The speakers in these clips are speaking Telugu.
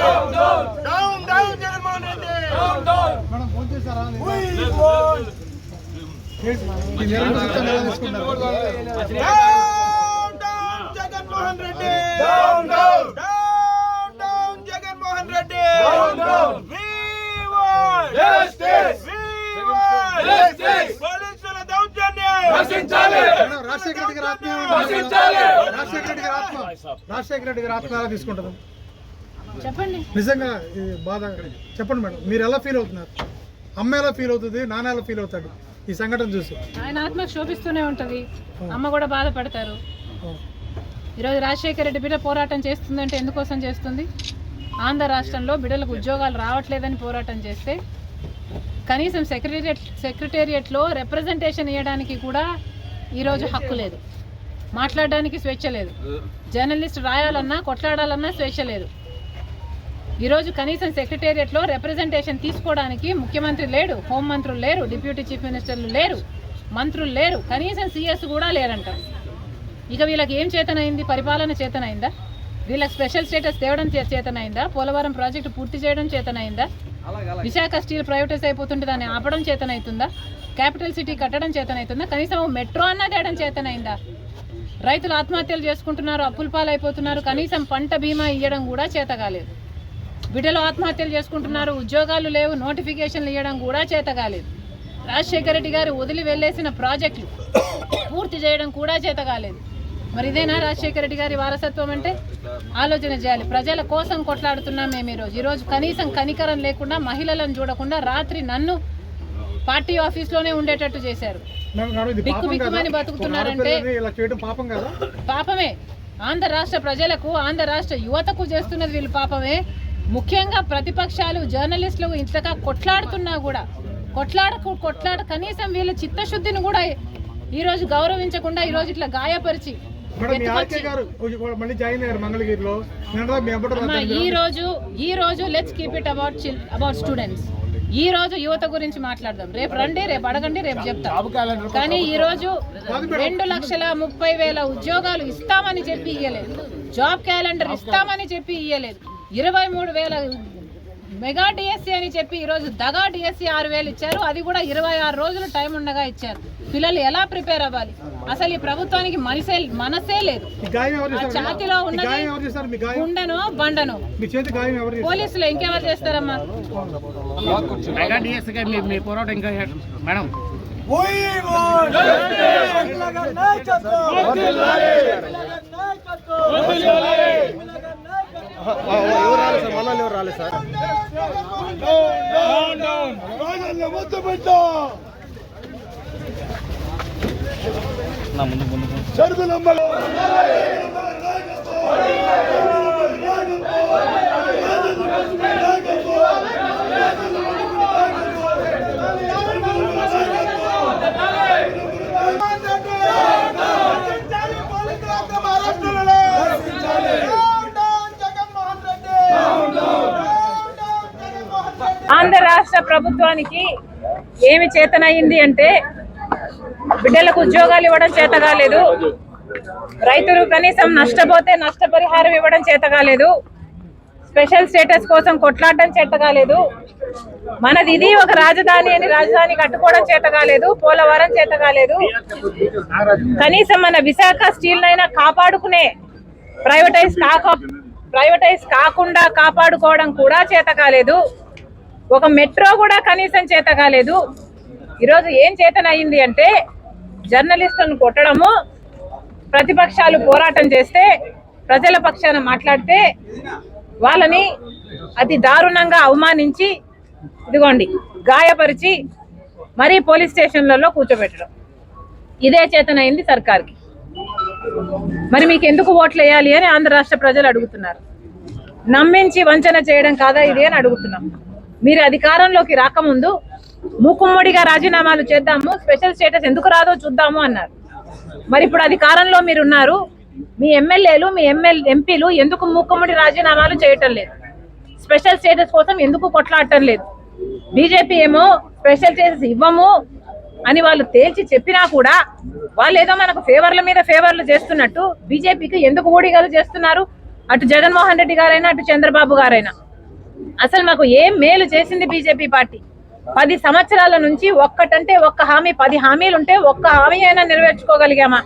Down down Jaganmohan Reddy phone చేశారా? Down down Jaganmohan Reddy down down down down Jaganmohan Reddy down down We want justice We want justice పోలీసుల దౌర్జన్యం. నశించాలి మేడం రాజశేఖర రెడ్డి గారి ఆత్మ? రాజశేఖర రెడ్డి గారి ఆత్మ రాజశేఖర రెడ్డి గారి ఆత్మ ఎలా తీసుకుంటారు చెప్పండి. నిజంగా బాధ. చెప్పండి మేడం మీరు ఎలా ఫీల్ అవుతున్నారు? అమ్మ ఎలా ఫీల్ అవుతుంది? నాన్న ఎలా ఫీల్ అవుతాడు? ఈ సంఘటన చూసి. ఆయన ఆత్మ శోభిస్తూనే ఉంటది. అమ్మ కూడా బాధపడతారు. ఈరోజు రాజశేఖర రెడ్డి బిడ్డ పోరాటం చేస్తుందంటే ఎందుకోసం చేస్తుంది? ఆంధ్ర రాష్ట్రంలో బిడ్డలకు ఉద్యోగాలు రావట్లేదని పోరాటం చేస్తే కనీసం సెక్రటేరియట్ సెక్రటేరియట్లో రిప్రజెంటేషన్ ఇవ్వడానికి కూడా ఈరోజు హక్కు లేదు. మాట్లాడడానికి స్వేచ్ఛ లేదు. జర్నలిస్ట్ రాయాలన్నా కొట్లాడాలన్నా స్వేచ్ఛ లేదు. ఈరోజు కనీసం సెక్రటేరియట్లో రిప్రజెంటేషన్ తీసుకోవడానికి ముఖ్యమంత్రి లేడు హోంమంత్రులు లేరు డిప్యూటీ చీఫ్ మినిస్టర్లు లేరు మంత్రులు లేరు కనీసం సీఎస్ కూడా లేరంట. ఇక వీళ్ళకి ఏం చేతనైంది? పరిపాలన చేతనైందా? వీళ్ళకి స్పెషల్ స్టేటస్ తేవడం చేతనైందా? పోలవరం ప్రాజెక్టు పూర్తి చేయడం చేతనైందా? విశాఖ స్టీల్ ప్రైవేటైజ్ అయిపోతుంటే దాన్ని ఆపడం చేతనైతుందా? క్యాపిటల్ సిటీ కట్టడం చేతనైతుందా? కనీసం మెట్రో అన్నా తేయడం చేతనైందా? రైతులు ఆత్మహత్యలు చేసుకుంటున్నారు అప్పుల పాలైపోతున్నారు కనీసం పంట బీమా ఇవ్వడం కూడా చేత కాలేదు బిడ్డలు ఆత్మహత్యలు చేసుకుంటున్నారు ఉద్యోగాలు లేవు నోటిఫికేషన్లు ఇవ్వడం కూడా చేత కాలేదు రాజశేఖర రెడ్డి గారు వదిలి వెళ్ళేసిన ప్రాజెక్టులు పూర్తి చేయడం కూడా చేత కాలేదు మరి ఇదేనా రాజశేఖర రెడ్డి గారి వారసత్వం అంటే? ఆలోచన చేయాలి. ప్రజల కోసం కొట్లాడుతున్నాం మేము ఈరోజు. ఈరోజు కనీసం కనికరం లేకుండా మహిళలను చూడకుండా రాత్రి నన్ను పార్టీ ఆఫీస్లోనే ఉండేటట్టు చేశారు. బిక్కు బిక్కుమని బతుకుతున్నారంటే పాపమే. ఆంధ్ర రాష్ట్ర ప్రజలకు ఆంధ్ర రాష్ట్ర యువతకు చేస్తున్నది వీళ్ళు పాపమే. ముఖ్యంగా ప్రతిపక్షాలు జర్నలిస్టులు ఇంతగా కొట్లాడుతున్నా కూడా కొట్లాడ కొట్లాడ కనీసం వీళ్ళ చిత్తశుద్ధిని కూడా ఈరోజు గౌరవించకుండా ఈరోజు ఇట్లా గాయపరిచి ఈ రోజు ఈ రోజు let's keep it about chill about students ఈ రోజు యువత గురించి మాట్లాడదాం. రేపు రండి రేపు అడగండి రేపు చెప్తాం. కానీ ఈ రోజు రెండు లక్షల ముప్పై వేల ఉద్యోగాలు ఇస్తామని చెప్పి ఇయ్యలేదు. Job calendar. ఇస్తామని చెప్పి ఇయ్యలేదు. ఇరవై మూడు వేల మెగా డిఎస్సి అని చెప్పి ఈరోజు దగా డిఎస్సి ఆరు వేలు ఇచ్చారు. అది కూడా ఇరవై ఆరు రోజులు టైం ఉండగా ఇచ్చారు. పిల్లలు ఎలా ప్రిపేర్ అవ్వాలి? అసలు ఈ ప్రభుత్వానికి మనసే మనసే లేదు. ఛాతిలో ఉన్నది గాయం ఎవరు చేశారు? మీ గాయం? గుండెనో బండనో? మీ చేతి గాయం ఎవరు చేశారు? పోలీసులు ఇంకెవరు చేస్తారమ్మా? మెగా డిఎస్గా మీ మీ పోరాటం ఇంకా మేడం. ఎవరు రాలేదు సార్ మన ఎవరు రాలేదు సార్? డౌన్ డౌన్ రాజన్న ముద్దు బిడ్డ నా ముందు ముందు. ఆంధ్ర రాష్ట్ర ప్రభుత్వానికి ఏమి చేతనయింది అంటే బిడ్డలకు ఉద్యోగాలు ఇవ్వడం చేత కాలేదు. రైతులు కనీసం నష్టపోతే నష్టపరిహారం ఇవ్వడం చేత కాలేదు. స్పెషల్ స్టేటస్ కోసం కొట్లాడడం చేత కాలేదు. మనది ఇది ఒక రాజధాని అని రాజధాని కట్టుకోవడం చేత కాలేదు. పోలవరం చేత కాలేదు. కనీసం మన విశాఖ స్టీల్ నైనా కాపాడుకునే ప్రైవేటైజ్ కాక ప్రైవేటైజ్ కాకుండా కాపాడుకోవడం కూడా చేత కాలేదు. ఒక మెట్రో కూడా కనీసం చేత కాలేదు. ఈరోజు ఏం చేతనయ్యింది అంటే జర్నలిస్టులను కొట్టడము ప్రతిపక్షాలు పోరాటం చేస్తే ప్రజల పక్షాన మాట్లాడితే వాళ్ళని అతి దారుణంగా అవమానించి ఇదిగోండి గాయపరిచి మరీ పోలీస్ స్టేషన్లలో కూర్చోబెట్టడం. ఇదే చేతనైంది సర్కార్కి. మరి మీకు ఎందుకు ఓట్లు వేయాలి అని ఆంధ్ర రాష్ట్ర ప్రజలు అడుగుతున్నారు. నమ్మించి వంచన చేయడం కాదా ఇది అని అడుగుతున్నాం. మీరు అధికారంలోకి రాకముందు మూకుమ్మడిగా రాజీనామాలు చేద్దాము స్పెషల్ స్టేటస్ ఎందుకు రాదో చూద్దాము అన్నారు. మరి ఇప్పుడు అధికారంలో మీరు ఉన్నారు మీ ఎమ్మెల్యేలు మీ ఎమ్మెల్యే ఎంపీలు ఎందుకు మూకుమ్మడి రాజీనామాలు చేయటం లేదు? స్పెషల్ స్టేటస్ కోసం ఎందుకు కొట్లాడటం లేదు? బీజేపీ ఏమో స్పెషల్ స్టేటస్ ఇవ్వము అని వాళ్ళు తేల్చి చెప్పినా కూడా వాళ్ళు ఏదో మనకు ఫేవర్ల మీద ఫేవర్లు చేస్తున్నట్టు బీజేపీకి ఎందుకు ఊడిగలు చేస్తున్నారు? అటు జగన్మోహన్ రెడ్డి గారైనా అటు చంద్రబాబు గారైనా. అసలు మాకు ఏం మేలు చేసింది బీజేపీ పార్టీ. పది సంవత్సరాల నుంచి ఒక్కటంటే ఒక్క హామీ పది హామీలు ఉంటే ఒక్క హామీ అయినా నెరవేర్చుకోగలిగామా?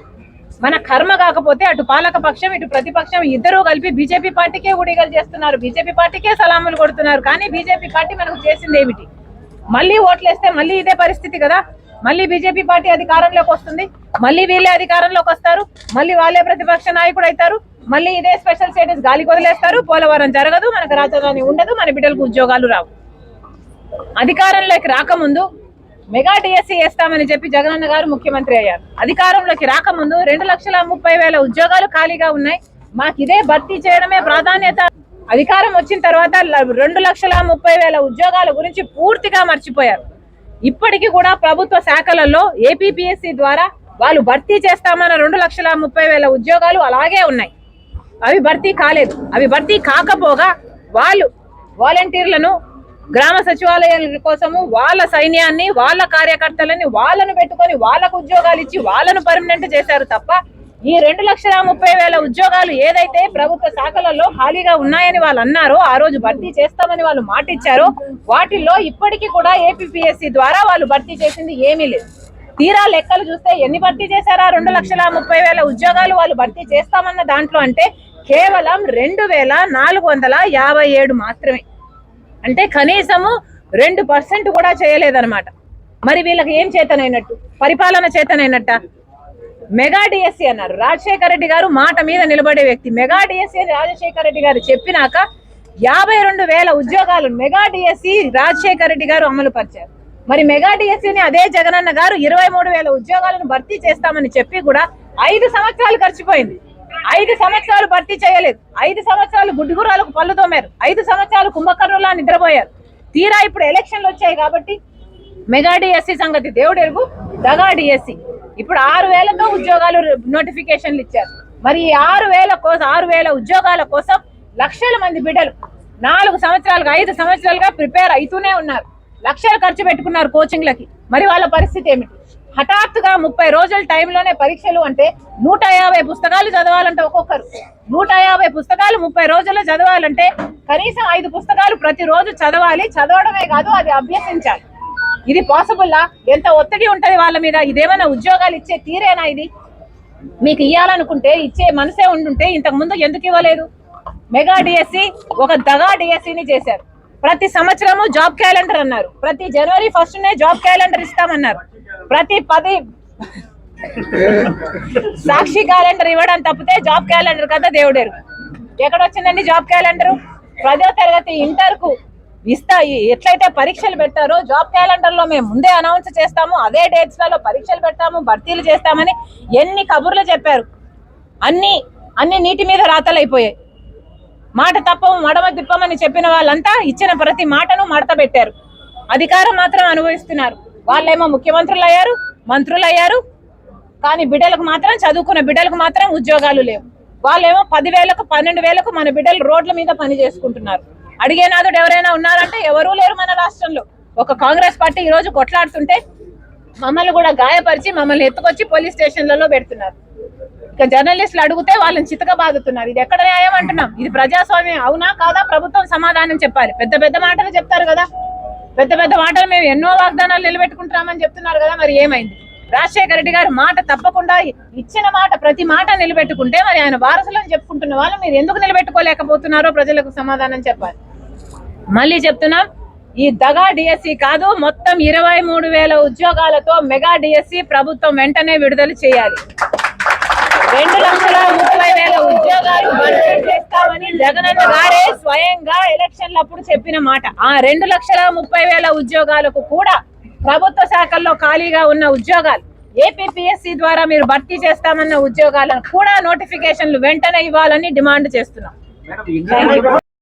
మన కర్మ కాకపోతే అటు పాలక పక్షం ఇటు ప్రతిపక్షం ఇద్దరూ కలిపి బీజేపీ పార్టీకే ఉడిగలు చేస్తున్నారు. బీజేపీ పార్టీకే సలాములు కొడుతున్నారు. కానీ బీజేపీ పార్టీ మనకు చేసింది ఏమిటి? మళ్ళీ ఓట్లేస్తే మళ్ళీ ఇదే పరిస్థితి కదా? మళ్ళీ బీజేపీ పార్టీ అధికారంలోకి వస్తుంది. మళ్ళీ వీళ్ళే అధికారంలోకి వస్తారు. మళ్ళీ వాళ్ళే ప్రతిపక్ష నాయకుడు అవుతారు. మళ్ళీ ఇదే స్పెషల్ స్టేటస్ గాలి వదిలేస్తారు. పోలవరం జరగదు మనకు రాజధాని ఉండదు మన బిడ్డలకు ఉద్యోగాలు రావు. అధికారంలోకి రాకముందు మెగా డిఎస్సీ వేస్తామని చెప్పి జగనన్న గారు ముఖ్యమంత్రి అయ్యారు. అధికారంలోకి రాకముందు రెండు లక్షల ముప్పై వేల ఉద్యోగాలు ఖాళీగా ఉన్నాయి. మాకు ఇదే భర్తీ చేయడమే ప్రాధాన్యత. అధికారం వచ్చిన తర్వాత రెండు లక్షల ముప్పై వేల ఉద్యోగాల గురించి పూర్తిగా మర్చిపోయారు. ఇప్పటికీ కూడా ప్రభుత్వ శాఖలలో ఏపీపీఎస్సీ ద్వారా వాళ్ళు భర్తీ చేస్తామన్న రెండు లక్షల ముప్పై వేల ఉద్యోగాలు అలాగే ఉన్నాయి. అవి భర్తీ కాలేదు. అవి భర్తీ కాకపోగా వాళ్ళు వాలంటీర్లను గ్రామ సచివాలయాల కోసము వాళ్ళ సైన్యాన్ని వాళ్ళ కార్యకర్తలని వాళ్ళను పెట్టుకొని వాళ్ళకు ఉద్యోగాలు ఇచ్చి వాళ్ళను పర్మనెంట్ చేశారు తప్ప ఈ రెండు లక్షల ముప్పై వేల ఉద్యోగాలు ఏదైతే ప్రభుత్వ శాఖలలో ఖాళీగా ఉన్నాయని వాళ్ళు అన్నారో ఆ రోజు భర్తీ చేస్తామని వాళ్ళు మాటిచ్చారో వాటిల్లో ఇప్పటికీ కూడా ఏపీపీఎస్సీ ద్వారా వాళ్ళు భర్తీ చేసింది ఏమీ లేదు. తీరా లెక్కలు చూస్తే ఎన్ని భర్తీ చేశారా? రెండు లక్షల ముప్పై వేల ఉద్యోగాలు వాళ్ళు భర్తీ చేస్తామన్న దాంట్లో అంటే కేవలం రెండు వేల నాలుగు వందల యాభై ఏడు మాత్రమే. అంటే కనీసము రెండు పర్సెంట్ కూడా చేయలేదన్నమాట. మరి వీళ్ళకి ఏం చేతనైనట్టు? పరిపాలన చేతనైనట్ట? మెగా డిఎస్సీ అన్నారు. రాజశేఖర రెడ్డి గారు మాట మీద నిలబడే వ్యక్తి. మెగా డిఎస్సీ రాజశేఖర రెడ్డి గారు చెప్పినాక యాభై రెండు వేల ఉద్యోగాలు మెగా డిఎస్సి రాజశేఖర రెడ్డి గారు అమలు పరిచారు మరి మెగా డిఎస్సిని అదే జగనన్న గారు ఇరవై మూడు వేల ఉద్యోగాలను భర్తీ చేస్తామని చెప్పి కూడా ఐదు సంవత్సరాలు ఖర్చుపోయింది ఐదు సంవత్సరాలు భర్తీ చేయలేదు. ఐదు సంవత్సరాలు గుడ్డుగురాలకు పళ్ళు తోమారు. ఐదు సంవత్సరాలు కుంభకర్ణులా నిద్రపోయారు. తీరా ఇప్పుడు ఎలక్షన్లు వచ్చాయి కాబట్టి మెగా డిఎస్సి సంగతి దేవుడు ఎరుగు దగా డిఎస్సి. ఇప్పుడు ఆరు వేలతో ఉద్యోగాలు నోటిఫికేషన్లు ఇచ్చారు. మరి ఈ ఆరు వేల కోసం ఆరు వేల ఉద్యోగాల కోసం లక్షల మంది బిడ్డలు నాలుగు సంవత్సరాలుగా ఐదు సంవత్సరాలుగా ప్రిపేర్ అవుతూనే ఉన్నారు. లక్షలు ఖర్చు పెట్టుకున్నారు కోచింగ్లకి మరి వాళ్ళ పరిస్థితి ఏమిటి? హఠాత్తుగా ముప్పై రోజుల టైంలోనే పరీక్షలు అంటే నూట యాభై పుస్తకాలు చదవాలంటే ఒక్కొక్కరు. నూట యాభై పుస్తకాలు ముప్పై రోజుల్లో చదవాలంటే కనీసం ఐదు పుస్తకాలు ప్రతిరోజు చదవాలి. చదవడమే కాదు అది అభ్యసించాలి. ఇది పాసిబుల్లా ఎంత ఒత్తిడి ఉంటుంది వాళ్ళ మీద? ఇదేమైనా ఉద్యోగాలు ఇచ్చే తీరేనా ఇది? మీకు ఇవ్వాలనుకుంటే ఇచ్చే మనసే ఉండుంటే ఇంతకు ముందు ఎందుకు ఇవ్వలేదు? మెగా డిఎస్సి ఒక దగా డిఎస్సిని చేశారు. ప్రతి సంవత్సరము జాబ్ క్యాలెండర్ అన్నారు. ప్రతి జనవరి ఫస్ట్ నే జాబ్ క్యాలెండర్ ఇస్తామన్నారు. ప్రతి పది సాక్షి క్యాలెండర్ ఇవ్వడం తప్పితే జాబ్ క్యాలెండర్ కదా దేవుడేరు. ఎక్కడ వచ్చిందండి జాబ్ క్యాలెండర్? పదో తరగతి ఇంటర్కు ఇస్తా ఎట్లయితే పరీక్షలు పెట్టారో జాబ్ క్యాలెండర్లో మేము ముందే అనౌన్స్ చేస్తాము అదే డేట్స్లలో పరీక్షలు పెడతాము భర్తీలు చేస్తామని ఎన్ని కబుర్లు చెప్పారు. అన్ని అన్ని నీటి మీద రాతలైపోయాయి. మాట తప్పము మడమ తిప్పమని చెప్పిన వాళ్ళంతా ఇచ్చిన ప్రతి మాటను మడత పెట్టారు అధికారం మాత్రం అనుభవిస్తున్నారు. వాళ్ళేమో ముఖ్యమంత్రులు అయ్యారు మంత్రులు అయ్యారు కానీ బిడ్డలకు మాత్రం చదువుకున్న బిడ్డలకు మాత్రం ఉద్యోగాలు లేవు. వాళ్ళేమో పదివేలకు పన్నెండు వేలకు మన బిడ్డలు రోడ్ల మీద పని చేసుకుంటున్నారు. అడిగేనాథుడు ఎవరైనా ఉన్నారంటే ఎవరూ లేరు మన రాష్ట్రంలో. ఒక కాంగ్రెస్ పార్టీ ఈ రోజు కొట్లాడుతుంటే మమ్మల్ని కూడా గాయపరిచి మమ్మల్ని ఎత్తుకొచ్చి పోలీస్ స్టేషన్లలో పెడుతున్నారు. ఇక జర్నలిస్టులు అడిగితే వాళ్ళని చితక బాదుతున్నారు ఇది ఎక్కడ న్యాయం అంటున్నాం? ఇది ప్రజాస్వామ్యం. అవునా కాదా? ప్రభుత్వం సమాధానం చెప్పాలి. పెద్ద పెద్ద మాటలు చెప్తారు కదా. పెద్ద పెద్ద మాటలు మేము ఎన్నో వాగ్దానాలు నిలబెట్టుకుంటామని చెప్తున్నారు కదా. మరి ఏమైంది? రాజశేఖర రెడ్డి గారు మాట తప్పకుండా ఇచ్చిన మాట ప్రతి మాట నిలబెట్టుకుంటే మరి ఆయన వారసులను చెప్పుకుంటున్న వాళ్ళు మీరు ఎందుకు నిలబెట్టుకోలేకపోతున్నారో ప్రజలకు సమాధానం చెప్పాలి. మళ్ళీ చెప్తున్నాం ఈ దగా డిఎస్సి కాదు మొత్తం ఇరవై మూడు వేల ఉద్యోగాలతో మెగా డిఎస్సి ప్రభుత్వం వెంటనే విడుదల చేయాలి. రెండు లక్షల ముప్పై వేల ఉద్యోగాలు భర్తీ చేస్తామని జగనన్న గారే స్వయంగా ఎలక్షన్లప్పుడు చెప్పిన మాట. ఆ రెండు లక్షల ముప్పై వేల ఉద్యోగాలకు కూడా ప్రభుత్వ శాఖల్లో ఖాళీగా ఉన్న ఉద్యోగాలు ఏపీపీఎస్సీ ద్వారా మీరు భర్తీ చేస్తామన్న ఉద్యోగాలను కూడా నోటిఫికేషన్లు వెంటనే ఇవ్వాలని డిమాండ్ చేస్తున్నాం.